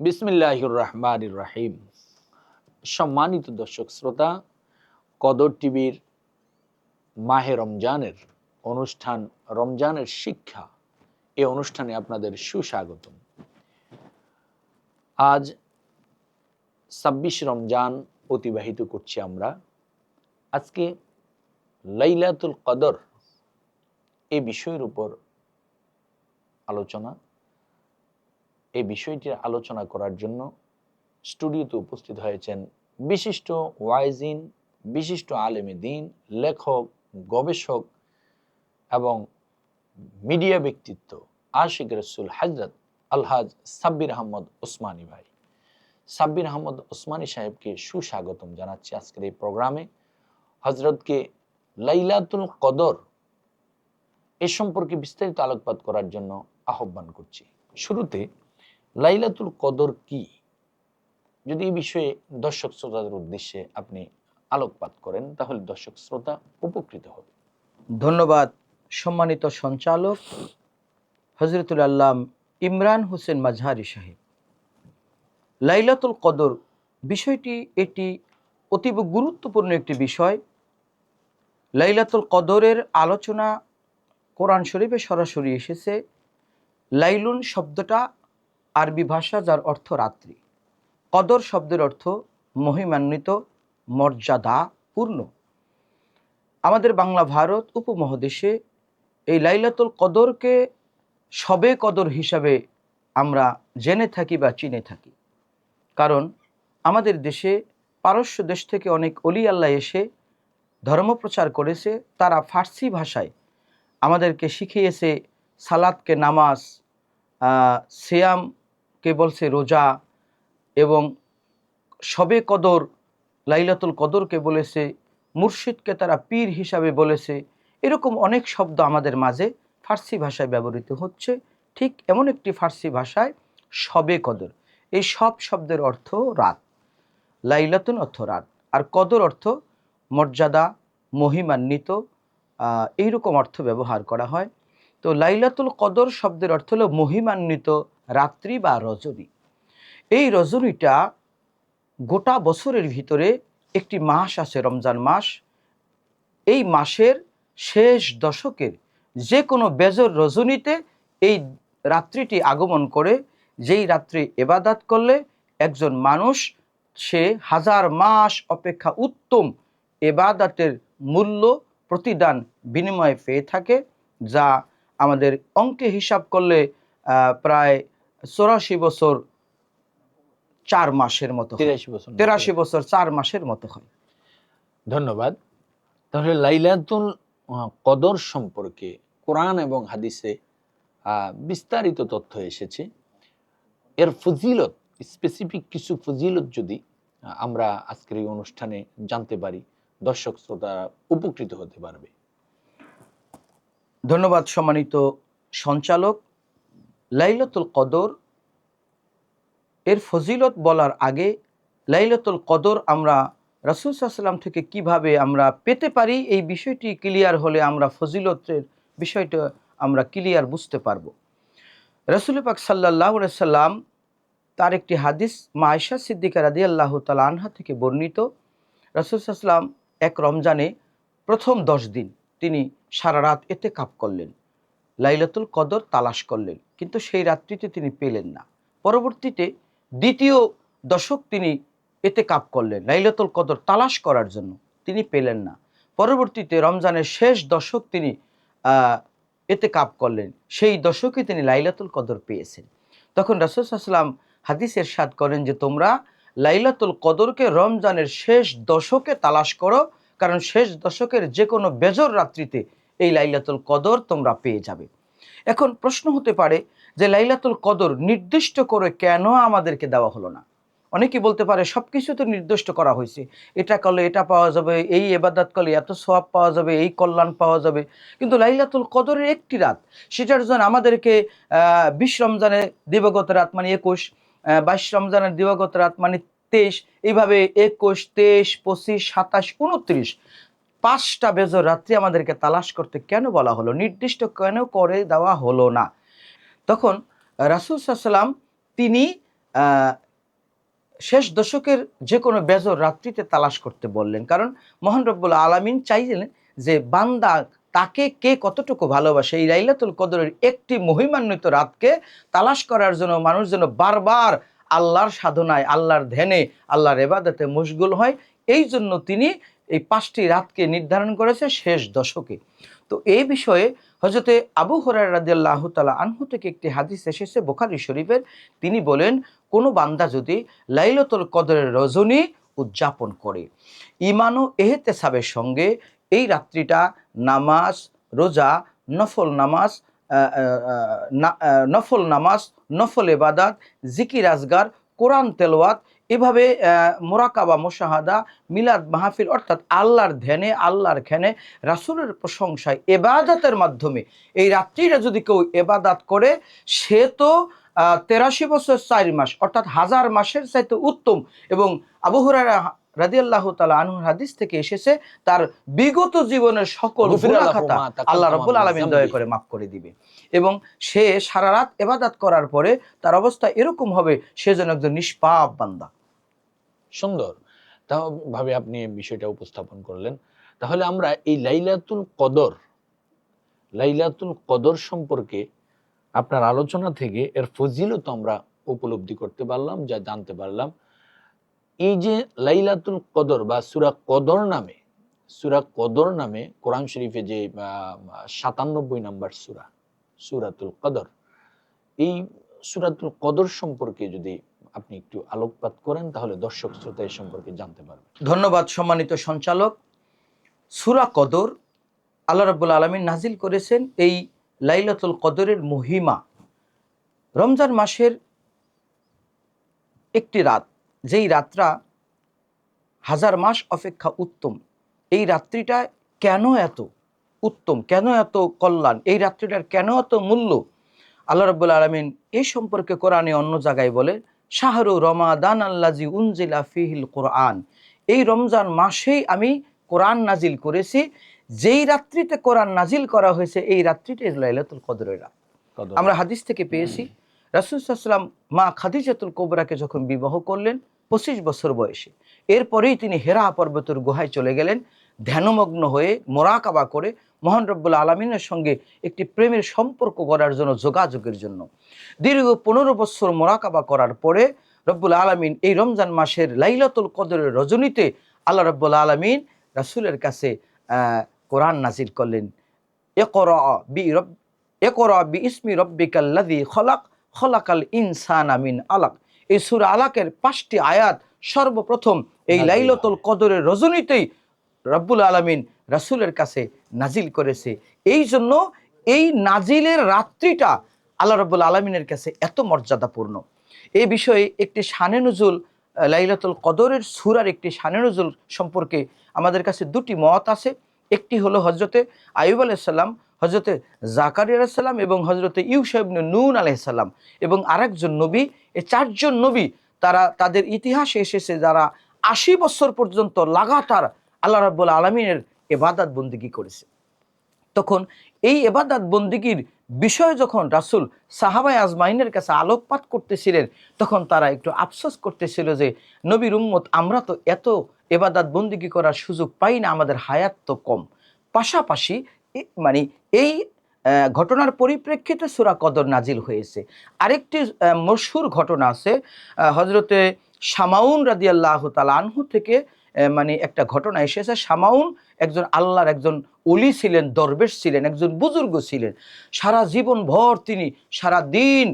বিসমিল্লাহির রহমান রাহিম সম্মানিত দর্শক শ্রোতা, কদর টিভির মাহে রমজানের অনুষ্ঠান, রমজানের শিক্ষা, এ অনুষ্ঠানে আপনাদের সুস্বাগতম। আজ ছাব্বিশ রমজান অতিবাহিত করছি আমরা। আজকে লাইলাতুল কদর এ বিষয়ের উপর আলোচনা এই বিষয়টির আলোচনা করার জন্য স্টুডিওতে উপস্থিত হয়েছেন বিশিষ্ট ওয়াইজিন, বিশিষ্ট আলেমে দিন, লেখক, গবেষক এবং মিডিয়া ব্যক্তিত্ব আশিক রসুল হজরত আলহাজ সাব্বির আহমদ ওসমানী ভাই। সাব্বির আহমদ ওসমানী সাহেবকে সুস্বাগতম জানাচ্ছি আজকের এই প্রোগ্রামে। হজরতকে লাইলাতুল কদর এ সম্পর্কে বিস্তারিত আলোকপাত করার জন্য আহ্বান করছি। শুরুতে লাইলাতুল কদর কি? যদি এই বিষয়ে দর্শক শ্রোতাদের উদ্দেশ্যে আপনি আলোকপাত করেন, তাহলে দর্শক শ্রোতা উপকৃত হবে। ধন্যবাদ সম্মানিত সঞ্চালক হজরতুল আল্লাম ইমরান হোসেন মাঝহারি সাহেব। লাইলাতুল কদর, বিষয়টি এটি অতীব গুরুত্বপূর্ণ একটি বিষয়। লাইলাতুল কদরের আলোচনা কোরআন শরীফে সরাসরি এসেছে। লাইলুন শব্দটা আরবি ভাষা যার অর্থ রাত্রি। কদর শব্দের অর্থ মহিমান্বিত, মর্যাদা পূর্ণ। আমাদের বাংলা ভারত উপমহাদেশে এই লাইলাতুল কদরকে সবে কদর হিসাবে আমরা জেনে থাকি বা চিনে থাকি। কারণ আমাদের দেশে পারস্য দেশ থেকে অনেক অলি আল্লাহ এসে ধর্ম প্রচার করেছে, তারা ফার্সি ভাষায় আমাদেরকে শিখিয়েছে সালাদকে নামাজ সিয়ামকে বলছে রোজা এবং সবে কদর, লাইলাতুল কদরকে বলেছে, মুর্শিদকে তারা পীর হিসাবে বলেছে। এরকম অনেক শব্দ আমাদের মাঝে ফার্সি ভাষায় ব্যবহৃত হচ্ছে। ঠিক এমন একটি ফার্সি ভাষায় সবে কদর। এই সব শব্দের অর্থ রাত। লাইলাতুন অর্থ রাত। আর কদর অর্থ মর্যাদা, মহিমান্বিত এইরকম অর্থ ব্যবহার করা হয়। তো লাইলাতুল কদর শব্দের অর্থ হলো মহিমান্বিত রাত্রি বা রজনী। এই রজনীটা গোটা বছরের ভিতরে একটি মাস আছে, রমজান মাস। এই মাসের শেষ দশকের যে কোনো বেজর রজনীতে এই রাত্রিটি আগমন করে, যেই রাত্রি এবাদাত করলে একজন মানুষ, সে হাজার মাস অপেক্ষা উত্তম এবাদাতের মূল্য প্রতিদান বিনিময়ে পেয়ে থাকে, যা আমাদের অঙ্কে হিসাব করলে প্রায় চৌরাশি বছর চার মাসের মতো তিরাশি বছর তেরাশি বছর চার মাসের মতো হয়। ধন্যবাদ। তাহলে লাইলাতুল কদর সম্পর্কে কোরআন এবং হাদিসে বিস্তারিত তথ্য এসেছে। এর ফজিলত স্পেসিফিক কিছু ফজিলত যদি আমরা আজকের এই অনুষ্ঠানে জানতে পারি দর্শক শ্রোতা উপকৃত হতে পারবে। ধন্যবাদ সম্মানিত সঞ্চালক। লাইলাতুল কদর, এর ফজিলত বলার আগে লাইলাতুল কদর আমরা রাসুল সাল্লাম থেকে কীভাবে আমরা পেতে পারি, এই বিষয়টি ক্লিয়ার হলে আমরা ফজিলতের বিষয়টা আমরা ক্লিয়ার বুঝতে পারব। রসুল পাক সাল্লাহ সাল্লাম তার একটি হাদিস মায়েশা সিদ্দিকা রাদি আল্লাহ তালা আনহা থেকে বর্ণিত। রসুল সাল্লাম এক রমজানে প্রথম দশ দিন তিনি সারা রাত এতে কাপ করলেন। লাইলাতুল কদর তালাশ করলেন, কিন্তু সেই রাত্রিতে তিনি পেলেন না। পরবর্তীতে দ্বিতীয় দশক তিনি এতে কাপ করলেন, লাইলাতুল কদর তালাশ করার জন্য তিনি পেলেন না। পরবর্তীতে রমজানের শেষ দশক তিনি এতে কাপ করলেন, সেই দশকে তিনি লাইলাতুল কদর পেয়েছেন। তখন রাসুসাল্লাম হাদিসের সাদ করেন যে, তোমরা লাইলাতুল কদরকে রমজানের শেষ দশকে তালাশ করো কারণ শেষ দশকের যে কোনো বেজর রাত্রিতে এই লাইলাতুল কদর তোমরা পেয়ে যাবে। এখন প্রশ্ন হতে পারে যে লাইলাতুল কদর নির্দিষ্ট করে কেন আমাদেরকে দেওয়া হলো না? অনেকে বলতে পারে সব কিছু তো নির্দিষ্ট করা হয়েছে। এটা করলে এটা পাওয়া যাবে, এই এবাদাত করলে এত সোয়াব পাওয়া যাবে, এই কল্যাণ পাওয়া যাবে। কিন্তু লাইলাতুল কদরের একটি রাত, সেটার জন্য আমাদেরকে বিশ রমজানের দিবগত রাত মানে একুশ বাইশ রমজানের দিবগত রাত মানে তেইশ, এইভাবে একুশ, তেইশ, পঁচিশ, সাতাশ, উনত্রিশ, পাঁচটা বেজর রাত্রি আমাদেরকে তালাশ করতে কেন বলা হলো? নির্দিষ্ট কেন করে দেওয়া হলো না? তখন রাসুল সাল্লাম তিনি শেষ দশকের যে কোনো বেজর রাত্রিতে তালাশ করতে বললেন। কারণ মোহন রব্বুল আলমিন চাইলেন যে বান্দা তাকে কে কতটুকু ভালোবাসে? এই লাইলাতুল কদরের একটি মহিমান্বিত রাতকে তালাশ করার জন্য মানুষ যেন বারবার আল্লাহর সাধনায়, আল্লাহর ধ্যানে, আল্লাহর এবাদতে মশগুল হয়। এই জন্য তিনি এই পাঁচটি রাতকে নির্ধারণ করেছে শেষ দশকে। তো এই বিষয়ে হজরতে আবু হরার রাদিয়াল্লাহু তাআলা আনহু থেকে একটি হাদিস এসেছে বোখারি শরীফের। তিনি বলেন, কোনো বান্দা যদি লাইলাতুল কদরের রজনী উদযাপন করে ইমান ও এহেতেসাবের সঙ্গে এই রাত্রিটা নামাজ, রোজা, নফল নামাজ নফল নামাজ, নফল এবাদাত জিকির আজগার, কোরআন তেলোয়াত এভাবে মোরাকাবা, মোশাহাদা, মিলাদ মাহফিল, অর্থাৎ আল্লাহর ধ্যানে, আল্লাহর খ্যানে রাসূলের প্রশংসায় এবাদাতের মাধ্যমে। এই রাত্রিটা যদি কেউ এবাদাত করে, সে তো তেরাশি বছর চার মাস, অর্থাৎ হাজার মাসের চাইতে উত্তম এবং আবু হুরায়রা রাদিয়াল্লাহু তাআলা আনহুর হাদিস থেকে এসেছে তার বিগত জীবনের সকল খাতা আল্লাহ রাব্বুল মিন আলামিন দয়া করে মাফ করে দিবে। এবং সে সারা রাত এবাদাত করার পরে তার অবস্থা এরকম হবে সে যেন একজন নিষ্পাপ বান্দা। সুন্দর। ভাবে আপনি বিষয়টা উপস্থাপন করলেন। তাহলে আমরা এই লাইলাতুল কদর লাইলাতুল কদর সম্পর্কে আপনার আলোচনা থেকে এর ফজিলত আমরা উপলব্ধি করতে পারলাম যা জানতে পারলাম। এই যে লাইলাতুল কদর বা সুরা কদর নামে, সুরা কদর নামে কোরআন শরীফে যে সাতানব্বই নাম্বার সুরা, সুরাতুল কদর, এই সুরাতুল কদর সম্পর্কে যদি আপনি একটু আলোকপাত করেন, তাহলে দর্শক শ্রোতা এই সম্পর্কে জানতে পারবেন। ধন্যবাদ সম্মানিত সঞ্চালক। সুরা কদর আল্লাহ রাব্বুল আলমিন নাজিল করেছেন এই লাইলাতুল কদরের মহিমা। রমজান মাসের একটি রাত যেই রাতটা হাজার মাস অপেক্ষা উত্তম এই রাত্রিটা কেন এত উত্তম কেন এত কল্যাণ এই রাত্রিটার কেন এত মূল্য? আল্লাহ রাব্বুল আলমিন এই সম্পর্কে কোরআনে অন্য জায়গায় বলে শাহরু রমাদান আল্লাজি উনজিলা ফিহিল কোরআন। এই রমজান মাসেই আমি কোরআন নাজিল করেছি যেই রাত্রিতে কোরআন নাজিল করা হয়েছে এই রাত্রিটা লাইলাতুল কদরের রাত। আমরা হাদিস থেকে পেয়েছি রাসুলসাল্লাম মা খাদিজাতুল কোবরাকে যখন বিবাহ করলেন, পঁচিশ বছর বয়সে। এরপরেই তিনি হেরা পর্বতের গুহায় চলে গেলেন, ধ্যানমগ্ন হয়ে মোরাকাবা করে মহান রব্বুল আলমিনের সঙ্গে একটি প্রেমের সম্পর্ক করার জন্য যোগাযোগের জন্য। দীর্ঘ পনেরো বছর মোরাকাবা করার পরে রব্বুল আলমিন এই রমজান মাসের লাইলাতুল কদরের রজনীতে আল্লাহ রব্বুল আলমিন রাসুলের কাছে কোরআন নাজির করলেন। একর বি রব একর বি ইসমি রব্বিকাল্লাদি খলাক খলাকাল ইনসান আমিন আলাক। এই সুর আলাকের পাঁচটি আয়াত সর্বপ্রথম এই লাইলাতুল কদরের রজনীতেই রব্বুল আলমিন রাসূলের কাছে নাজিল করেছে। এই জন্য এই নাজিলের রাত্রিটা আল্লাহ রব্বুল আলমিনের কাছে এত মর্যাদাপূর্ণ। এই বিষয়ে একটি শানে নজুল লাইলাতুল কদরের সুরার একটি শানে নজুল সম্পর্কে আমাদের কাছে দুটি মত আছে। একটি হলো হজরতে আয়ুব আলাইসাল্লাম হজরতে জাকারি আলাইসাল্লাম এবং হজরতে ইউসাইবনে নুন আলাইসাল্লাম এবং আরেকজন নবী এ চারজন নবী তারা তাদের ইতিহাসে এসেছে যারা আশি বছর পর্যন্ত লাগাতার আল্লাহ রাব্বুল আলমিনের এবাদাত বন্দিগি করেছে। তখন এই এবাদাত বন্দিগির বিষয়ে যখন রাসূল সাহাবাই আজমাইনের কাছে আলোকপাত করতেছিলেন, তখন তারা একটু আফসোস করতেছিল যে, নবীর উম্মত, আমরা তো এত এবাদাত বন্দিগি করার সুযোগ পাই না, আমাদের হায়াত তো কম। পাশাপাশি মানে এই ঘটনার পরিপ্রেক্ষিতে সুরা কদর নাজিল হয়েছে। আরেকটি মশহুর ঘটনা আছে হজরতে শামাউন রাদিয়াল্লাহু তাআলা আনহু থেকে মানে একটা ঘটনা এসেছে। শামাউন একজন আল্লাহর একজন অলি ছিলেন, দরবেশ ছিলেন, একজন বুজুর্গ ছিলেন। সারা জীবন ভর তিনি সারা দিন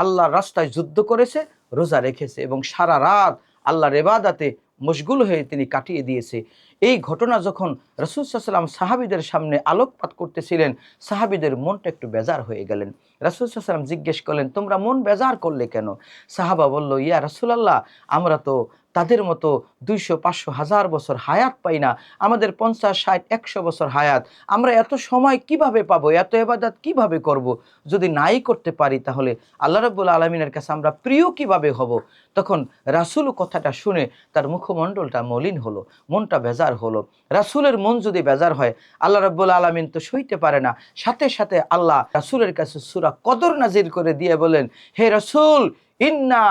আল্লাহর রাস্তায় যুদ্ধ করেছে, রোজা রেখেছে এবং সারা রাত আল্লাহর এবাদাতে মশগুল হয়ে তিনি কাটিয়ে দিয়েছে। এই ঘটনা যখন রসুল সাল্লাম সাহাবিদের সামনে আলোকপাত করতেছিলেন, সাহাবিদের মনটা একটু বেজার হয়ে গেলেন। রাসুল সাল্লাম জিজ্ঞেস করলেন, তোমরা মন বেজার করলে কেন? সাহাবা বলল, ইয়া রাসুলাল্লাহ, আমরা তো তাদের মতো দুইশো পাঁচশো হাজার বছর হায়াত পাই না। আমাদের পঞ্চাশ, ষাট, একশো বছর হায়াত। আমরা এত সময় কীভাবে পাবো? এত এবাদাত কীভাবে করব? যদি নাই করতে পারি তাহলে আল্লাহ রব্বুল আলমিনের কাছে আমরা প্রিয় কীভাবে হব? তখন রাসুল কথাটা শুনে তার মুখমণ্ডলটা মলিন হলো, মনটা বেজার হলো। রাসুলের মন যদি বেজার হয়, আল্লাহ রব্বুল আলমিন তো সইতে পারে না। সাথে সাথে আল্লাহ রাসুলের কাছে সুরা কদর নাজির করে দিয়ে বলেন, হে রাসুল, ইন্না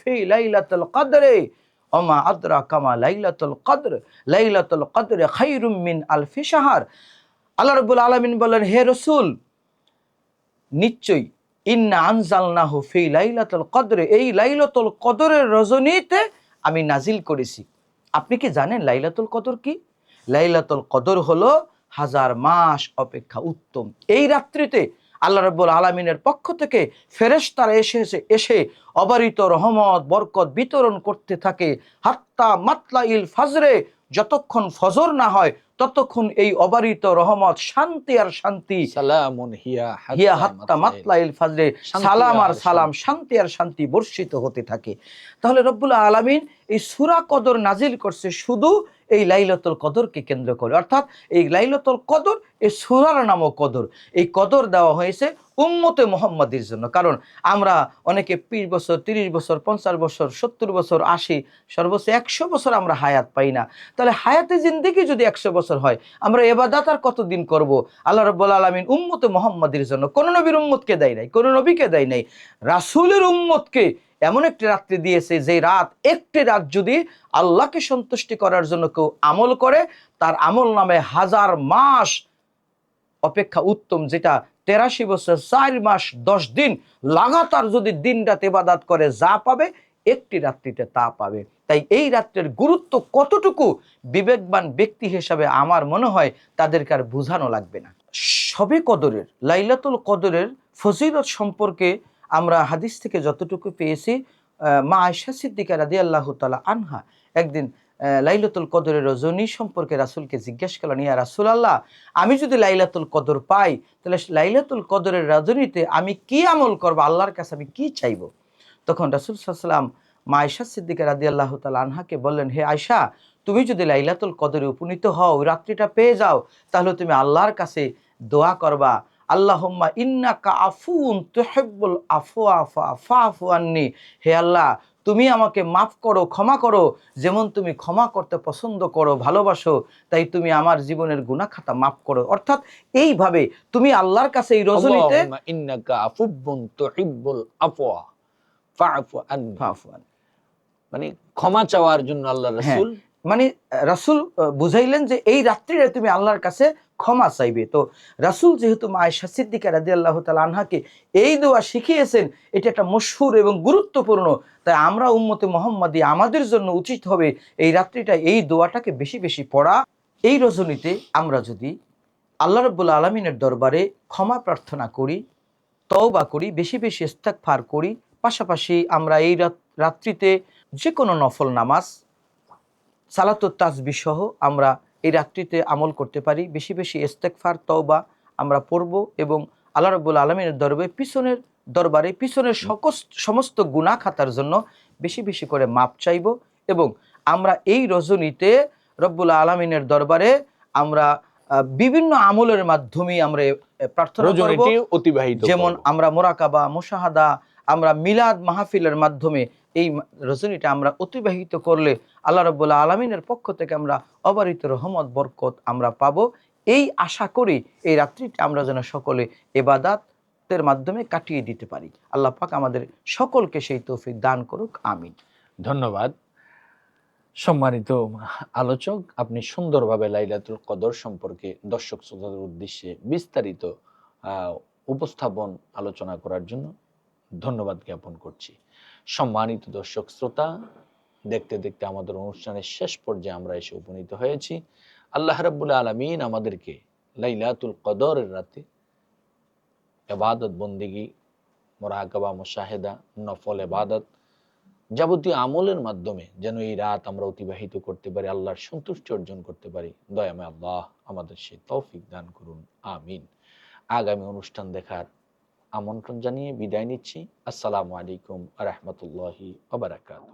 ফি লাইলাতুল কদরে, ওমা আদরা কামা লাইলাতুল কদর, লাইলাতুল কদরে আল্লাহ রাব্বুল আলামিন বলেন, হে রসুল, নিশ্চয়ই ইন্না আনজালনাহু ফি লাইলাতুল কদরে, এই লাইলাতুল কদরের রজনীতে আমি নাজিল করেছি। আপনি কি জানেন লাইলাতুল কদর কি? লাইলাতুল কদর হলো হাজার মাস অপেক্ষা উত্তম। এই রাত্রিতে আল্লাহ রব্বুল আলমিনের পক্ষ থেকে ফেরেশতারা এসে এসে এসে অবারিত রহমত বরকত বিতরণ করতে থাকে। হাত্তা মাতলা ইল ফাজরে যতক্ষণ ফজর না হয় ততক্ষণ এই অবারিত রহমত শান্তি আর শান্তি হিয়া হাত্তা ফাজরে। সালাম আর আর সালাম শান্তি আর শান্তি বর্ষিত হতে থাকে। তাহলে রব্বুল আলামিন এই সুরা কদর নাজিল করছে শুধু এই লাইলাতুল কদরকে কেন্দ্র করে। অর্থাৎ এই লাইলাতুল কদর, এই সুরার নামও কদর। এই কদর দেওয়া হয়েছে উম্মতে মোহাম্মদের জন্য। কারণ আমরা অনেকে বিশ বছর, তিরিশ বছর, পঞ্চাশ বছর, সত্তর বছর, আশি, সর্বোচ্চ একশো বছর আমরা হায়াত পাই না। তাহলে হায়াতে জিন্দিগি যদি একশো বছর হয়, আমরা এবাদাত আর কতদিন করব? আল্লাহ রব্বুল আলমিন উম্মতে মোহাম্মদের জন্য কোনো নবীর উম্মতকে দেয় নাই, কোনো নবীকে দেয় নাই। রাসূলের উম্মতকে এমন একটি রাত্রি দিয়েছে যে রাত একটি রাত যদি আল্লাহকে সন্তুষ্টি করার জন্য কেউ আমল করে, তার আমল নামে হাজার মাস অপেক্ষা উত্তম, যেটা তেরাশি বছর, চার মাস, দশ দিন লাগাতার যদি দিন রাত ইবাদাত করে, যা পাবে, একটি রাত্রিতে তা পাবে। তাই এই রাত্রের গুরুত্ব কতটুকু বিবেকবান ব্যক্তি হিসাবে আমার মনে হয় তাদেরকে আর বোঝানো লাগবে না। সবে কদরের, লাইলাতুল কদরের ফজিলত সম্পর্কে আমরা হাদিস থেকে যতটুকু পেয়েছি মা আয়সা সিদ্দিকা রাদি আল্লাহ তালা আনহা একদিন লাইলাতুল কদরের রজনী সম্পর্কে রাসূলকে জিজ্ঞেস করলেন, ইয়া রাসূল আল্লাহ আমি যদি লাইলাতুল কদর পাই, তাহলে লাইলাতুল কদরের রজনীতে আমি কি আমল করব? আল্লাহর কাছে আমি কি চাইব? তখন রাসূল সাল্লাম মা আয়সা সিদ্দিকা রাদি আল্লাহ তালা আনহাকে বললেন, হে আয়সা তুমি যদি লাইলাতুল কদরে উপনীত হও, রাত্রিটা পেয়ে যাও, তাহলে তুমি আল্লাহর কাছে দোয়া করবা আল্লাহুম্মা ইন্নাকা আফুন তুহিব্বুল ফাফু আন্নি হে আল্লাহ তুমি আমাকে মাফ করো ক্ষমা করো যেমন তুমি ক্ষমা করতে পছন্দ করো ভালোবাসো তাই তুমি আমার জীবনের গুনাহ খাতা মাফ করো অর্থাৎ এইভাবে তুমি আল্লাহর কাছে এই রজনীতে। মানে ক্ষমা চাওয়ার জন্য আল্লাহ হ্যাঁ। রাসূল মানে রাসূল বুঝাইলেন যে এই রাত্রিরে তুমি আল্লাহর কাছে ক্ষমা চাইবে। তো রাসূল যেহেতু মা আয়েশা সিদ্দিকা আল্লাহ তাআলা আনহাকে এই দোয়া শিখিয়েছেন, এটা একটা মশহুর এবং গুরুত্বপূর্ণ। তাই আমরা উম্মতে মোহাম্মদী আমাদের জন্য উচিত হবে এই রাত্রিটা, এই দোয়াটাকে বেশি বেশি পড়া। এই রজনীতে আমরা যদি আল্লাহ রাব্বুল আলমিনের দরবারে ক্ষমা প্রার্থনা করি, তওবা করি, বেশি বেশি ইস্তেগফার করি, পাশাপাশি আমরা এই রাত- রাত্রিতে যে কোনো নফল নামাজ সালাতুত তাসবি সহ আমরা এই রাত্রিতে আমল করতে পারি। বেশি বেশি ইস্তেকফার তওবা আমরা পড়ব এবং আল্লাহ রব্বুল আলমীর দরবারে পিছনের দরবারে পিছনের সমস্ত গুণা খাতার জন্য বেশি বেশি করে মাপ চাইব এবং আমরা এই রজনীতে রব্বুল আলমিনের দরবারে আমরা বিভিন্ন আমলের মাধ্যমে আমরা প্রার্থনা করব। অতিবাহিত যেমন আমরা মোরাকাবা মুশাহাদা আমরা মিলাদ মাহফিলের মাধ্যমে এই রজনীটা আমরা অতিবাহিত করলে আল্লাহ রব্বুল্লাহ আলমিনের পক্ষ থেকে আমরা অবারিত রহমত, বরকত আমরা পাবো। এই আশা করি এই রাত্রিটা আমরা যেন সকলে এবাদাতের মাধ্যমে কাটিয়ে দিতে পারি। আল্লাহ পাক আমাদের সকলকে সেই তৌফিক দান করুক, আমিন। ধন্যবাদ। সম্মানিত আলোচক, আপনি সুন্দরভাবে লাইলাতুল কদর সম্পর্কে দর্শক শ্রোতাদের উদ্দেশ্যে বিস্তারিত উপস্থাপন আলোচনা করার জন্য ধন্যবাদ জ্ঞাপন করছি। সম্মানিত দর্শক শ্রোতা, দেখতে দেখতে আমাদের অনুষ্ঠানের শেষ পর্যায়ে আমরা এসে উপনীত হয়েছি। আল্লাহ রাব্বুল আলমিন আমাদেরকে লাইলাতুল কদরের রাতে এবাদত বন্দিগি, মোরাকাবা মুশাহেদা, নফল এবাদত যাবতীয় আমলের মাধ্যমে যেন এই রাত আমরা অতিবাহিত করতে পারি, আল্লাহর সন্তুষ্টি অর্জন করতে পারি। দয়াময় আল্লাহ আমাদের সেই তৌফিক দান করুন, আমিন। আগামী অনুষ্ঠান দেখার আমন্ত্রণ জানিয়ে বিদায় নিচ্ছি। আসসালামু আলাইকুম রহমতুল্লাহি আবরাকাত